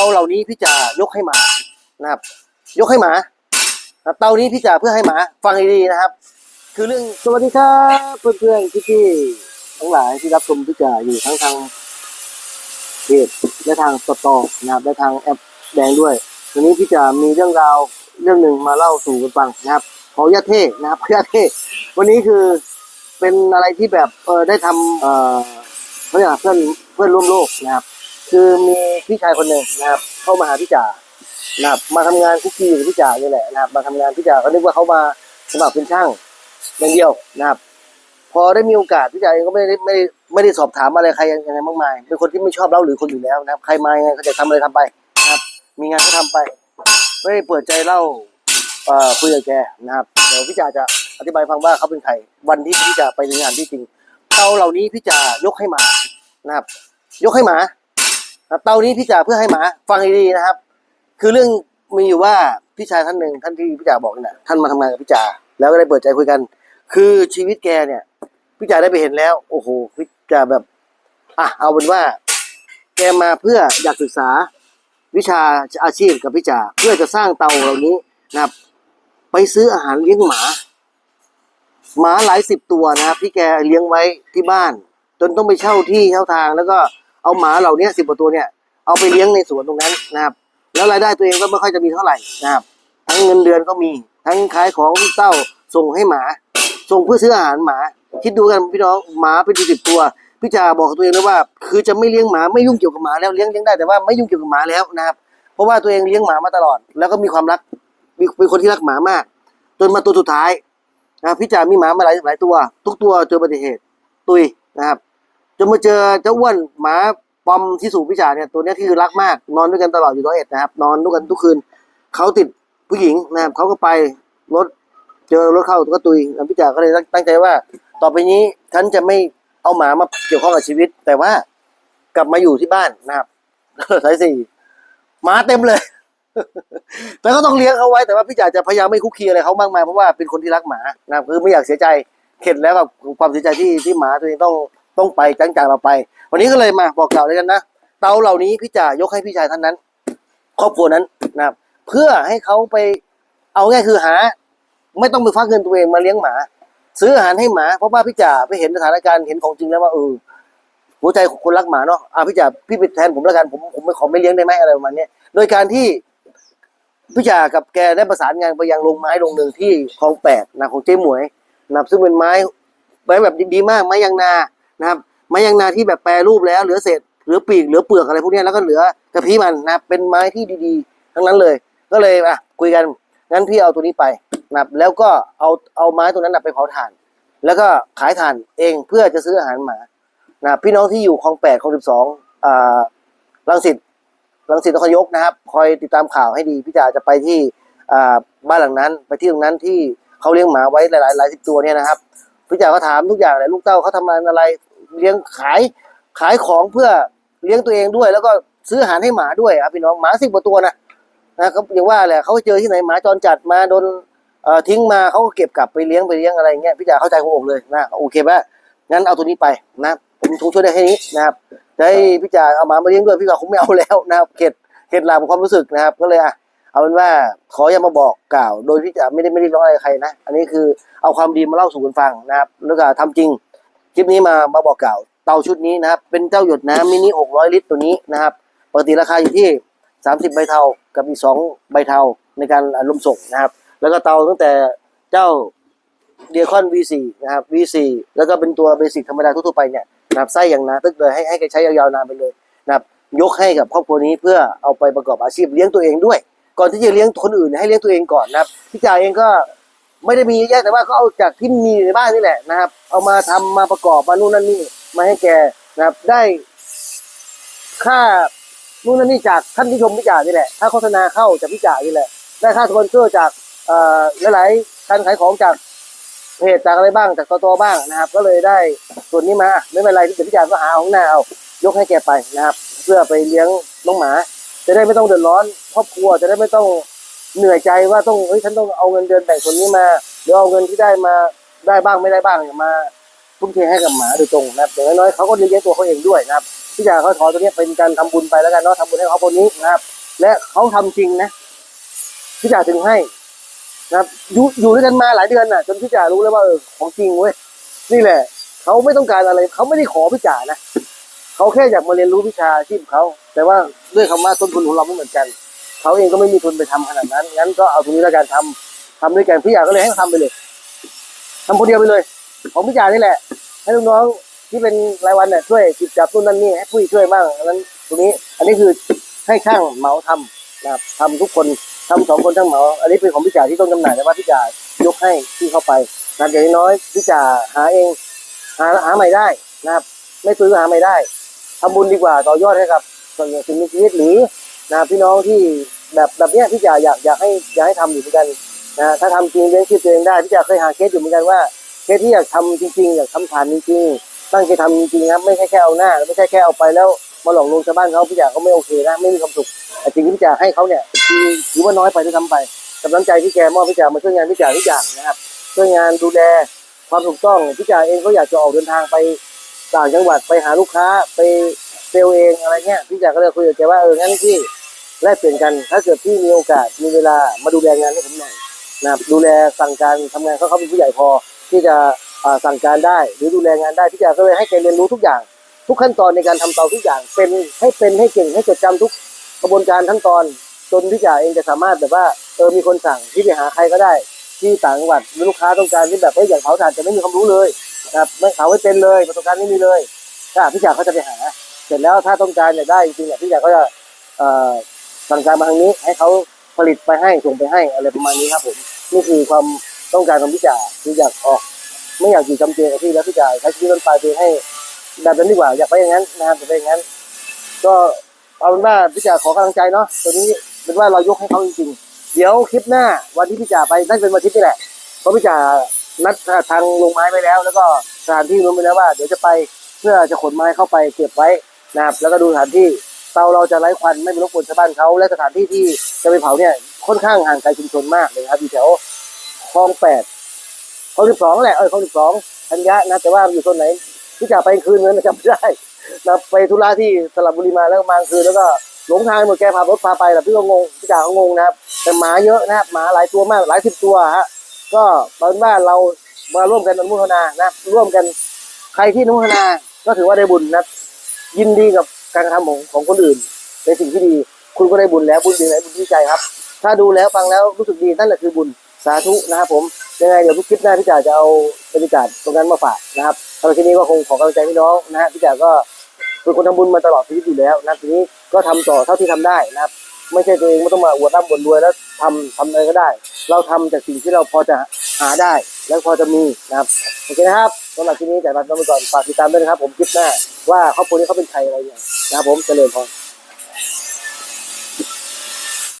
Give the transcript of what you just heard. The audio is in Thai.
าเหล่านี้พี่จะยกให้หมานะครับ ยกให้หมาครับเตานี้พี่จะเพื่อให้หมา ฟังดีๆนะครับ คือเรื่องสวัสดีครับเพื่อนๆพี่ๆทั้งหลายที่รับชมพี่จะอยู่ทั้งทางเพจและทางสตอนะครับและทางแอปแดงด้วยวันนี้พี่จะมีเรื่องราวเรื่องหนึ่งมาเล่าสู่กันฟังนะครับขอญาตเท่นะครับขอญาตเท่วันนี้คือเป็นอะไรที่แบบเออได้ทำเออเขาเรียกว่าเพื่อนเพื่อนร่วมโลกนะครับ คือมีพี่ชายคนหนึ่งนะครับเข้ามาหาพี่จ่านะครับมาทำงานคุกกี้กับพี่จ่านี่แหละนะครับมาทำงานพี่จ่าเขานึกว่าเขามาสมัครเป็นช่างอย่างเดียวนะครับ พอได้มีโอกาสพี่จ่าเองก็ไม่ได้ไม่ได้ไม่ได้สอบถามอะไรใครยังไงมากมายเป็นคนที่ไม่ชอบเล่าหรือคนอยู่แล้วนะครับใครมายังไงเขาจะทำอะไรทำไปนะครับ มีงานก็ทำไป ไม่ได้เปิดใจเล่าเอ่อคุยกับแกนะครับเดี๋ยวพี่จ่าจะอธิบายฟังว่าเขาเป็นใครวันที่พี่จ่าไปในงานที่จริงเตาเหล่านี้พี่จ่ายกให้หมานะครับ ยกให้หมา เตานี้พี่จ่าเพื่อให้หมาฟังให้ดีนะครับ คือเรื่องมีอยู่ว่าพี่ชายท่านหนึ่งท่านที่พี่จ่าบอกนี่นะท่านมาทำงานกับพี่จ่าแล้วก็ได้เปิดใจคุยกัน คือชีวิตแกเนี่ยพี่จ่าได้ไปเห็นแล้ว โอ้โหพี่จ่าแบบอะเอาเป็นว่า แกมาเพื่ออยากศึกษาวิชาอาชีพกับพี่จ่าเพื่อจะสร้างเตาเหล่านี้นะครับ ไปซื้ออาหารเลี้ยงหมา หมาหลายสิบตัวนะครับที่แกเลี้ยงไว้ที่บ้าน จนต้องไปเช่าที่เช่าทางแล้วก็ เอาหมาเหล่านี้สิบกว่าตัวเนี่ยเอาไปเลี้ยงในสวนตรงนั้นนะครับ แล้วรายได้ตัวเองก็ไม่ค่อยจะมีเท่าไหร่นะครับ ทั้งเงินเดือนก็มี ทั้งขายของเต้าส่งให้หมา ส่งเพื่อซื้ออาหารหมา คิดดูกันพี่น้องหมาเป็นสิบตัวพี่จ่าบอกตัวเองเลยว่า คือจะไม่เลี้ยงหมาไม่ยุ่งเกี่ยวกับหมาแล้วเลี้ยงเลี้ยงได้แต่ว่าไม่ยุ่งเกี่ยวกับหมาแล้วนะครับ เพราะว่าตัวเองเลี้ยงหมามาตลอด แล้วก็มีความรักมีเป็นคนที่รักหมามาก จนมาตัวสุดท้ายนะพี่จ่ามีหมามาหลายหลายตัว ทุกตัวเจออุบัติเหตุ ตุยนะครับ จนมาเจอเจ้าอ้วนหมาปอมที่สูบพิจาเนี่ยตัวเนี้ยที่คือรักมาก นอนด้วยกันตลอดอยู่ร้อยเอ็ดนะครับ นอนด้วยกันทุกคืนเขาติดผู้หญิงนะครับเขาก็ไปรถเจอรถเข้าก็ตุยแล้วพิจาก็เลยตั้งใจว่า ต่อไปนี้ฉันจะไม่เอาหมามาเกี่ยวข้องกับชีวิต แต่ว่ากลับมาอยู่ที่บ้านนะครับสายสี่หมาเต็มเลยแต่ก็ต้องเลี้ยงเขาไว้แต่ว่าพี่จ่าจะพยายามไม่คุกคีอะไรเขามากมายเพราะว่าเป็นคนที่รักหมานะครับคือไม่อยากเสียใจเข็ดแล้วกับความเสียใจที่ที่หมาตัวเองต้อง ต้องไปจังจากเราไป วันนี้ก็เลยมาบอกกล่าวเลยกันนะเตาเหล่านี้พี่จ่ายกให้พี่ชายท่านนั้น ครอบครัวนั้นนะครับ เพื่อให้เขาไปเอาง่ายคือหา ไม่ต้องไปฟักเงินตัวเองมาเลี้ยงหมา ซื้ออาหารให้หมาเพราะว่าพี่จ่าไปเห็นสถานการณ์เห็นของจริงแล้วว่าเออหัวใจของคนรักหมาเนาะอะพี่จ่าพี่ไปแทนผมแล้วกันผมผมไม่ขอไม่เลี้ยงได้ไหมอะไรประมาณนี้โดยการที่พี่จ่ากับแกได้ประสานงานไปยังโรงไม้โรงหนึ่งที่คลองแปดนะของเจ๊หมวยนะครับซึ่งเป็นไม้ไม้แบบดีมากไม้ยางนา นะครับไม้ยางนาที่แบบแปรรูปแล้วเหลือเศษเหลือปีกเหลือเปลือกอะไรพวกนี้แล้วก็เหลือกระพี้มันนะครับเป็นไม้ที่ดีๆ ทั้งนั้นเลย ก็เลยอะคุยกันงั้นพี่เอาตัวนี้ไปนะครับแล้วก็เอาเอาไม้ตัวนั้นนะไปเผาถ่าน แล้วก็ขายถ่านเองเพื่อจะซื้ออาหารหมานะพี่น้องที่อยู่คลองแปดคลองสิบสองอ่ารังสิตรังสิตนครนายกนะครับ คอยติดตามข่าวให้ดีพี่จ่าจะไปที่อ่าบ้านหลังนั้น ไปที่ตรงนั้นที่เขาเลี้ยงหมาไว้หลายๆหลายสิบตัวเนี่ยนะครับพี่จ๋าก็ถามทุกอย่างเลยลูกเต้าเขาทำงานอะไร เลี้ยงขายขายของเพื่อเลี้ยงตัวเองด้วย แล้วก็ซื้ออาหารให้หมาด้วยครับพี่น้องหมาสิบกว่าตัวนะนะครับอย่างว่าแหละเขาเจอที่ไหนหมาจรจัดมาโดนเอ่อทิ้งมาเขาก็เก็บกลับไปเลี้ยงไปเลี้ยงอะไรเงี้ยพี่จ๋าเข้าใจหัวอกเลยนะโอเคป่ะงั้นเอาตัวนี้ไปนะผมคงช่วยได้แค่นี้นะครับจะให้พี่จ๋าเอาหมามาเลี้ยงด้วยพี่จ๋าคงไม่เอาแล้วนะครับเข็ดเข็ดลาบความรู้สึกนะครับ ก็เลยอะเอาเป็นว่าขออย่ามาบอกกล่าว โดยพี่จ๋าไม่ได้ไม่ได้ร้องอะไรใครนะ อันนี้คือเอาความดีมาเล่าสู่กันฟังนะครับ แล้วก็ทำจริง คลิปนี้มามาบอกกล่าวเตาชุดนี้นะครับ เป็นเจ้าหยดน้ำมินิ 600 ลิตรตัวนี้นะครับปกติราคาอยู่ที่ 30 ใบเทากับอีก 2 ใบเทาในการลมส่งนะครับ แล้วก็เตาตั้งแต่เจ้าเดียคอน V4 นะครับ V4 แล้วก็เป็นตัวเบสิกธรรมดาทั่วๆไปเนี่ยนะครับไส้อย่างหนาตึกเลยให้ให้แกใช้ยาวๆนานไปเลยนะครับยกให้กับครอบครัวนี้เพื่อเอาไปประกอบอาชีพเลี้ยงตัวเองด้วย ก่อนที่จะเลี้ยงคนอื่นให้เลี้ยงตัวเองก่อนนะครับพี่จ่าเองก็ ไม่ได้มีเยอะแยะแต่ว่าก็เอาจากที่มีในบ้านนี่แหละนะครับ เอามาทำมาประกอบมานู่นนั่นนี่มาให้แกนะครับ ได้ค่านู่นนั่นนี่จากท่านผู้ชมพิจารนี่แหละค่าโฆษณาเข้าจากพิจารนี่แหละ ได้ค่าสปอนเซอร์จากเอ่อหลายๆการขายของจากเพจจากอะไรบ้างจากตัวตบ้างนะครับ ก็เลยได้ส่วนนี้มาไม่เป็นไรที่พิจารก็หาของหน้าเอายกให้แกไปนะครับ เพื่อไปเลี้ยงน้องหมา จะได้ไม่ต้องเดือดร้อนครอบครัวจะได้ไม่ต้อง เหนื่อยใจว่าต้องเฮ้ยฉันต้องเอาเงินเดือนแบ่งส่วนนี้มาหรือเอาเงินที่ได้มาได้บ้างไม่ได้บ้างเนี่ยมาทุ่มเทให้กับหมาโดยตรงนะครับอย่างน้อยๆเขาก็เลี้ยงตัวเขาเองด้วยนะครับพพี่จ๋าเขาขอตัวนี้เป็นการทำบุญไปแล้วกันเนาะทำบุญให้เขาคนนี้นะครับ และเขาทำจริงนะพี่จ๋าถึงให้นะครับอยู่อยู่ด้วยกันมาหลายเดือนน่ะ จนพี่จ๋ารู้แล้วว่าเออของจริงเว้ยนี่แหละเขาไม่ต้องการอะไรเขาไม่ได้ขอพี่จ๋านะเขาแค่อยากมาเรียนรู้วิชาชีพเขาแต่ว่าด้วยคำว่าต้นทุนของเราไม่เหมือนกัน เขาเองก็ไม่มีทุนไปทำขนาดนั้น งั้นก็เอาตรงนี้แล้วกันทำทำด้วยกันพี่จ๋าก็เลยให้เขาทำไปเลยทำคนเดียวไปเลย ของพี่จ๋านี่แหละ ให้ลูกน้องที่เป็นรายวันเนี่ยช่วยจิบจับนู่นนั่นนี่ให้ผู้ช่วยบ้างนั้นตรงนี้ อันนี้คือให้ช่างเหมาทำนะครับทำทุกคนทำสองคนช่างเหมา อันนี้เป็นของพี่จ๋าที่ต้องจำหน่ายแต่ว่าพี่จ๋ายกให้ที่เข้าไปนะครับอย่างน้อยพี่จ๋าหาเองหาหาใหม่ได้นะครับ ไม่ซื้อหาใหม่ได้ทำบุญดีกว่าต่อยอดให้กับส่วนใหญ่สิ่งมีชีวิตหรือ นะพี่น้องที่แบบแบบเนี้ยพี่จ๋าอยากอยากให้อยากให้ทำอยู่เหมือนกันนะถ้าทำจริงเลี้ยงชีพตัวเองได้พี่จ๋าเคยหาเคสอยู่เหมือนกันว่าเคสที่อยากทำจริง ๆ อยากทำฐานจริงๆตั้งใจทำจริงๆครับไม่ใช่แค่เอาหน้า ไม่ใช่แค่เอาไปแล้วมาหลอกลวงชาวบ้านเขาพี่จ๋าเขาไม่โอเคนะไม่มีความสุขแต่สิ่งที่พี่จ๋าให้เขาเนี่ยคือถือว่าน้อยไปด้วยซ้ำไปกำลังใจที่แกมอบพี่จ๋ามาช่วยงานพี่จ๋าทุกอย่างนะครับช่วยงานดูแลความถูกต้องพี่จ๋าเองก็อยากจะออกเดินทางไปต่างจังหวัดไปหาลูกค้าไปเซลล์เองอะไรเงี้ยพี่จ๋าก็เลยคุยกับแกว่าเอองั้นพี่ แลกเปลี่ยนกันถ้าเกิดพี่มีโอกาสมีเวลามาดูแลงานให้ผมหน่อยนะครับดูแลสั่งการทำงานเขาเขาเป็นผู้ใหญ่พอ ที่จะสั่งการได้หรือดูแลงานได้พี่จ๋าก็เลยให้แกเรียนรู้ทุกอย่าง ทุกขั้นตอนในการทำเตาทุกอย่างเป็นให้เป็นให้เก่งให้จดจำทุกกระบวนการขั้นตอนจนพี่จ๋าเองจะสามารถแบบว่าเออมีคนสั่งที่ไปหาใครก็ได้ ที่ต่างจังหวัดหรือลูกค้าต้องการที่แบบเอ้ยอย่างเผาถ่านจะไม่มีความรู้เลยนะครับไม่เผาไม่เป็นเลยประสบการณ์ไม่มีเลยถ้าพี่จ๋าเขาจะไปหา เสร็จแล้วถ้าต้องการอยากได้จริงๆเนี่ยพี่จ๋าก็จะ สั่งการมาทางนี้ให้เขาผลิตไปให้ส่งไปให้อะไรประมาณนี้ครับผมนี่คือความต้องการของพี่จ๋าคืออยากออกไม่อยากอยู่จำเจกับที่แล้วพี่จ๋าใช้ชีวิตต้นปลายตัวเอให้แบบนั้นดีกว่าอยากไปอย่างนั้นนะครับจะไปอย่างนั้น ก็เอาเป็นว่าพี่จ๋าขอกำลังใจเนาะตัวนี้เป็นว่าเรายกให้เขาจริงๆเดี๋ยวคลิปหน้าวันที่พี่จ๋าไปนั่นเป็นวันอาทิตย์นี่แหละเพราะพี่จ๋านัดทางลงไม้ไปแล้ว แล้วก็สถานที่นู้ไปแล้วว่า เดี๋ยวจะไปเพื่อจะขนไม้เข้าไปเก็บไว้นะครับแล้วก็ดูสถานที่ เตาเราจะไร้ควันไม่เป็นรบกวนชาวบ้านเขาและสถานที่ที่จะไปเผาเนี่ยค่อนข้างห่างไกลชุมชนมากเลยครับอยู่แถวคลองแปดเขาสิบสองแหละเออเขาสิบสองธัญญะนะแต่ว่าอยู่โซนไหนที่จะไปคืนนั้นจำไม่ได้นะไปธุระที่สระบุรีมาแล้วมาคืนแล้วก็หลงทางหมดแกพารถพาไปแต่พี่ก็งงพี่จ่าเขางงนะครับแต่หมาเยอะนะครับหมาหลายตัวมากหลายสิบตัวฮะก็ตอนว่าเรามาร่วมกันอนุโมทนานะร่วมกันใครที่อนุโมทนาก็ถือว่าได้บุญนะยินดีกับ การกระทำของของคนอื่นในสิ่งที่ดี คุณก็ได้บุญแล้วบุญดีไหนบุญที่ใจครับ ถ้าดูแล้วฟังแล้วรู้สึกดีนั่นแหละคือบุญสาธุนะครับผมยังไงเดี๋ยวทุกคลิปหน้าพี่จ๋าจะเอาบรรยากาศตรงนั้นมาฝากนะครับสำหรับที่นี้ก็คงขอกำลังใจพี่น้องนะฮะพี่จ๋าก็เป็นคนทำบุญมาตลอดชีวิตอยู่แล้วนะทีนี้ก็ทำต่อเท่าที่ทำได้นะครับไม่ใช่ตัวเองไม่ต้องมาอวดร่ำบ่นรวยแล้วทำทำอะไรก็ได้ เราทำจากสิ่งที่เราพอจะหาได้และพอจะมีนะครับโอเคนะครับสำหรับที่นี้แต่ลาไปก่อนฝากติดตามด้วยนะครับ ผมคลิปหน้า ว่าครอบครัวนี้เขาเป็นใครอะไรอย่างนะครับผมเจริญพร